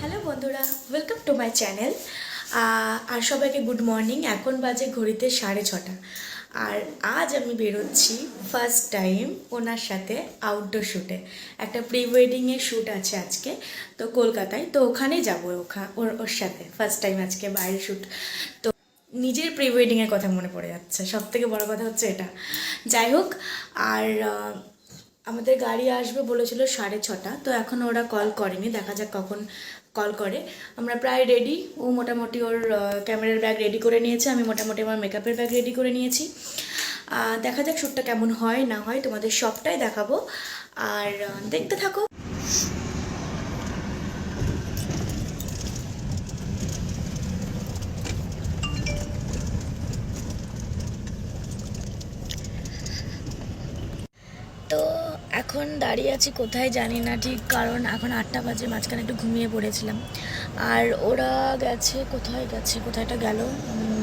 Hello বন্ধুরা welcome to my channel আর সবাইকে গুড মর্নিং এখন বাজে ঘড়িতে সাড়ে ছটা। আর আজ আমি বেরোচ্ছি ফার্স্ট টাইম ওনার সাথে আউটডোর শ্যুটে একটা প্রি ওয়েডিংয়ের শ্যুট আছে আজকে, তো কলকাতায়, তো ওখানেই যাব ওর ওর সাথে। ফার্স্ট টাইম আজকে বাইরের শ্যুট তো নিজের প্রি ওয়েডিংয়ের কথা মনে পড়ে যাচ্ছে। সব থেকে বড় কথা হচ্ছে এটা। যাই হোক, আর আমাদের গাড়ি আসবে বলেছিল সাড়ে ছটা, তো এখন ওরা কল করেনি, দেখা যাক কখন কল করে। আমরা প্রায় রেডি ও মোটামুটি ওর ক্যামেরার ব্যাগ রেডি করে নিয়েছে, আমি মোটামুটি আমার মেকআপের ব্যাগ রেডি করে নিয়েছি। দেখা যাক শ্যুটটা কেমন হয়, না হয় তোমাদের সবটাই দেখাবো। আর দেখতে থাকো তো এখন দাঁড়িয়ে আছি কোথায় জানি না, ঠিক কারণ এখন আটটা বাজে, মাঝখানে একটু ঘুমিয়ে পড়েছিলাম। আর ওরা গেছে, কোথায় গেছে, কোথায়টা গেল?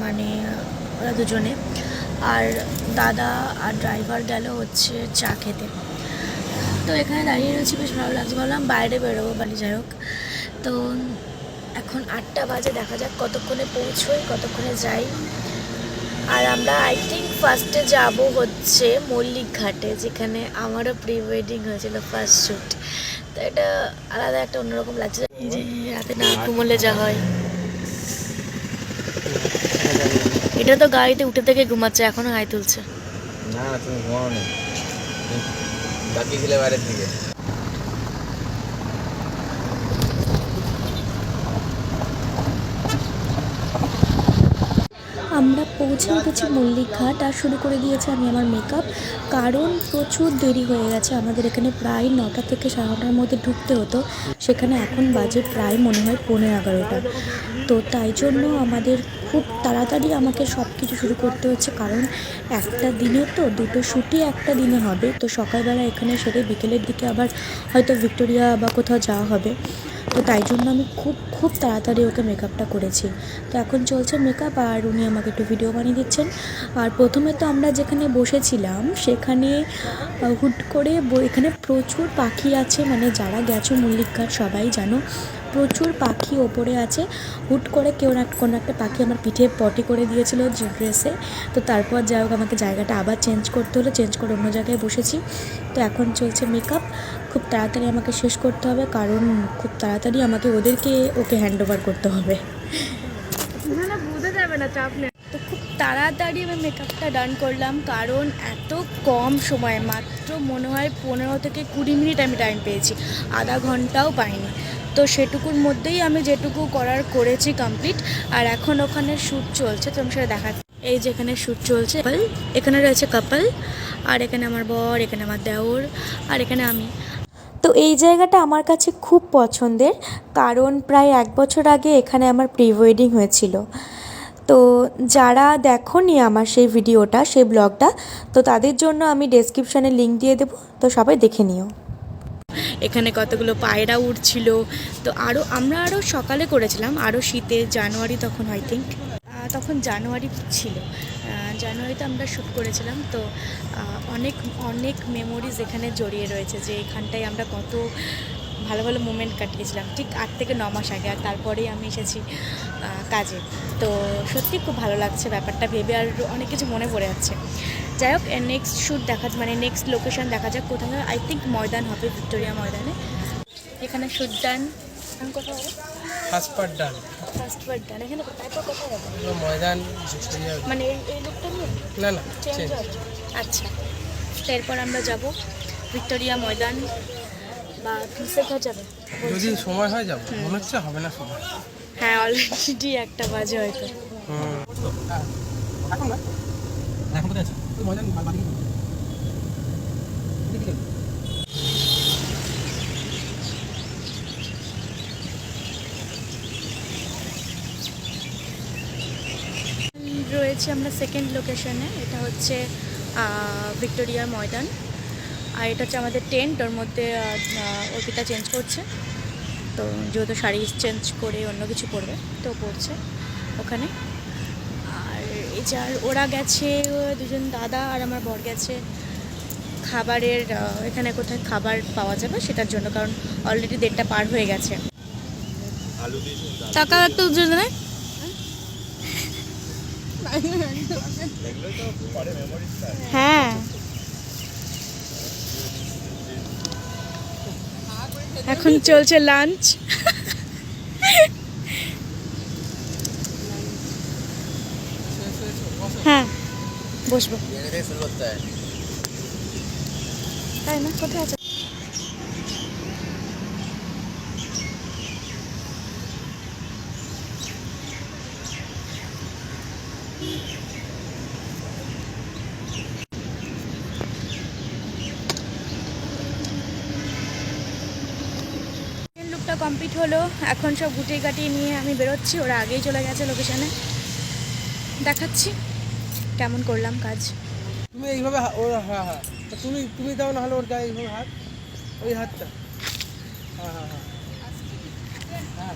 মানে ওরা দুজনে। আর দাদা আর ড্রাইভার গেল হচ্ছে চা খেতে। তো এখানে দাঁড়িয়ে রয়েছি, বেশ ভালো লাগছে। ভাবলাম বাইরে বেরোবো, বাড়ি যাই হোক। তো এখন আটটা বাজে, দেখা যাক কতক্ষণে পৌঁছোই, কতক্ষণে যাই। আর আমরা আই থিঙ্ক ফার্স্টে যাব হচ্ছে মল্লিক ঘাটে, যেখানে আমারও প্রি ওয়েডিং হয়েছিল ফার্স্ট শ্যুট তো এটা আলাদা একটা অন্যরকম লাগছে। যে রাতে না ঘুমোলে যা হয়। এটা তো গাড়িতে উঠে থেকে ঘুমাচ্ছে, এখনও হাই তুলছে। না, তুমি ঘুমাও নি বাকি ছিলে বাইরের দিকে। আমরা পৌঁছে গেছি মল্লিক ঘাট আর শুরু করে দিয়েছি আমি আমার মেকআপ কারণ প্রচুর দেরি হয়ে গেছে। আমাদের এখানে প্রায় নটা থেকে সাড়ে নটার মধ্যে ঢুকতে হতো। সেখানে এখন বাজে প্রায় মনে হয় পনেরো এগারোটা। তো তাই জন্য আমাদের খুব তাড়াতাড়ি আমাকে সব কিছু শুরু করতে হচ্ছে, কারণ একটা দিনে তো, দুটো শ্যুটই একটা দিনে হবে। তো সকালবেলা এখানে সেরে বিকেলের দিকে আবার হয়তো ভিক্টোরিয়া বা কোথাও যাওয়া হবে। তো তাই জন্য আমি খুব খুব তাড়াতাড়ি ওকে মেকআপটা করেছি। তো এখন চলছে মেকআপ আর উনি আমাকে একটু ভিডিও বানিয়ে দিচ্ছেন। আর প্রথমে তো আমরা যেখানে বসেছিলাম, সেখানে হুট করে এখানে প্রচুর পাখি আছে মানে যারা গেছো মল্লিকার, সবাই জানো। প্রচুর পাখি ওপরে আছে। হুট করে কেউ না কোনো একটা পাখি আমার পিঠে পটি করে দিয়েছিল যে ড্রেসে। তো তারপর যাই হোক আমাকে জায়গাটা আবার চেঞ্জ করতে হলো চেঞ্জ করে অন্য জায়গায় বসেছি। তো এখন চলছে মেকআপ খুব তাড়াতাড়ি আমাকে শেষ করতে হবে কারণ খুব তাড়াতাড়ি আমাকে ওদেরকে ওকে হ্যান্ড ওভার করতে হবে। তো খুব তাড়াতাড়ি আমি মেকআপটা ডান করলাম কারণ এত কম সময় মাত্র মনে হয় পনেরো থেকে কুড়ি মিনিট আমি টাইম পেয়েছি। আধা ঘন্টাও পাইনি। তো সেটুকুর মধ্যেই আমি যেটুকু করার করেছি কমপ্লিট আর এখন ওখানে শ্যুট চলছে, তো আমি সেটা দেখা এই যে এখানে শ্যুট চলছে এখানে রয়েছে কাপল আর এখানে আমার বর, এখানে আমার দেওর, আর এখানে আমি। তো এই জায়গাটা আমার কাছে খুব পছন্দের, কারণ প্রায় এক বছর আগে এখানে আমার প্রি ওয়েডিং হয়েছিল। তো যারা দেখোনি আমার সেই ভিডিওটা, সেই ব্লগটা, তো তাদের জন্য আমি ডেসক্রিপশানে লিঙ্ক দিয়ে দেবো, তো সবাই দেখে নিও। এখানে কতগুলো পায়রা উঠছিল। তো আরও আমরা আরও সকালে করেছিলাম আরও শীতে, জানুয়ারি তখন আই থিঙ্ক তখন জানুয়ারি ছিল। জানুয়ারিতে আমরা শ্যুট করেছিলাম, তো অনেক অনেক মেমোরিজ এখানে জড়িয়ে রয়েছে যে এখানটায় আমরা কত ভালো ভালো মুমেন্ট কাটিয়েছিলাম। ঠিক আট থেকে ন মাস আগে আর তারপরেই আমি এসেছি কাজে। তো সত্যি খুব ভালো লাগছে ব্যাপারটা ভেবে আর অনেক কিছু মনে পড়ে যাচ্ছে। যাই হোক নেক্সট শ্যুট দেখা মানে নেক্সট লোকেশন দেখা যাক কোথায় আই থিঙ্ক ময়দান হবে ভিক্টোরিয়া ময়দানে। এখানে শ্যুট ডান কোথায় হবে? First part done first done এখানে তারপর কোথায় হবে? ময়দান মানে এই লোকটা না না আচ্ছা। তো এরপর আমরা যাব ভিক্টোরিয়া ময়দান। বা যাবে যদি সময় হয় যাব মনে হচ্ছে হবে না সময়। হ্যাঁ অলরেডি একটা বাজে হয়তো। এখন না এখন কোথায় আছে? রয়েছে আমরা সেকেন্ড লোকেশনে এটা হচ্ছে ভিক্টোরিয়া ময়দান। আর এটা হচ্ছে আমাদের টেন্ট ওর মধ্যে অর্পিতা চেঞ্জ করছে। তো যেহেতু শাড়ি চেঞ্জ করে অন্য কিছু পরবে তো পরছে ওখানে। আর এই যে আর ওরা গেছে দুজন দাদা আর আমার বর গেছে খাবারের এখানে কোথায় খাবার পাওয়া যাবে সেটার জন্য কারণ অলরেডি দেড়টা পার হয়ে গেছে। টাকা একটা উজ্জ্বল হ্যাঁ। এখন চলছে লাঞ্চ হ্যাঁ বসবো। তাই না? কোথায় আছে? লুকটা কমপ্লিট হলো। এখন সব গুটিয়ে কাটিয়ে নিয়ে আমি বেরোচ্ছি। ওরা আগেই চলে গেছে লোকেশানে দেখাচ্ছি কেমন করলাম কাজ। তুমি এইভাবে হ্যাঁ হ্যাঁ। তুমি তুমি দাও না হলে ওর গায়ে এইভাবে হাত ওই হাতটা। হ্যাঁ হ্যাঁ। হ্যাঁ হ্যাঁ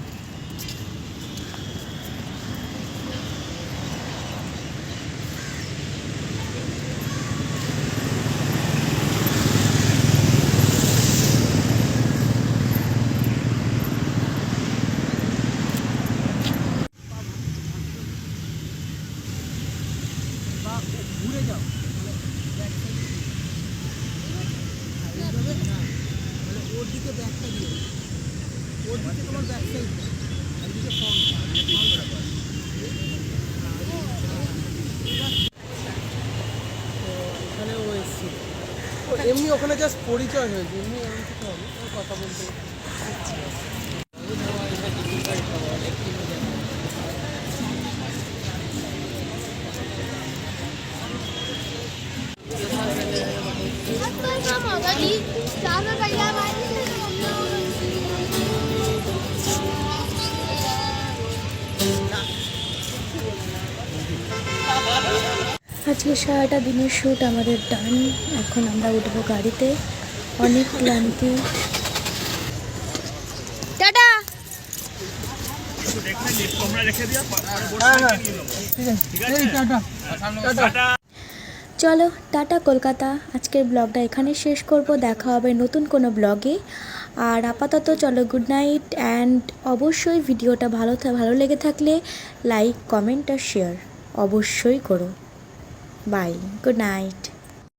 বা ঘুরে যাও মানে ব্যাক সাইডে এইভাবে হ্যাঁ মানে ওর দিকে ব্যাকটা দিয়ে ওর দিকে তোমার সাইড একদিকে এখানে ও এসেছিল এমনি ওখানে জাস্ট পরিচয় হয়েছে। এমনি এমন কিছু হবে। কথা বলতে আজকে সারাটা দিনের শ্যুট আমাদের ডান এখন আমরা উঠবো গাড়িতে। অনেক ক্লান্তি। টাটা! চলো, টাটা কলকাতা। আজকের ব্লগটা এখানে শেষ করব। দেখা হবে নতুন কোনো ব্লগে আর আপাতত চলো গুড নাইট অ্যান্ড অবশ্যই ভিডিওটা ভালো ভালো লেগে থাকলে লাইক কমেন্ট আর শেয়ার অবশ্যই করো। Bye good night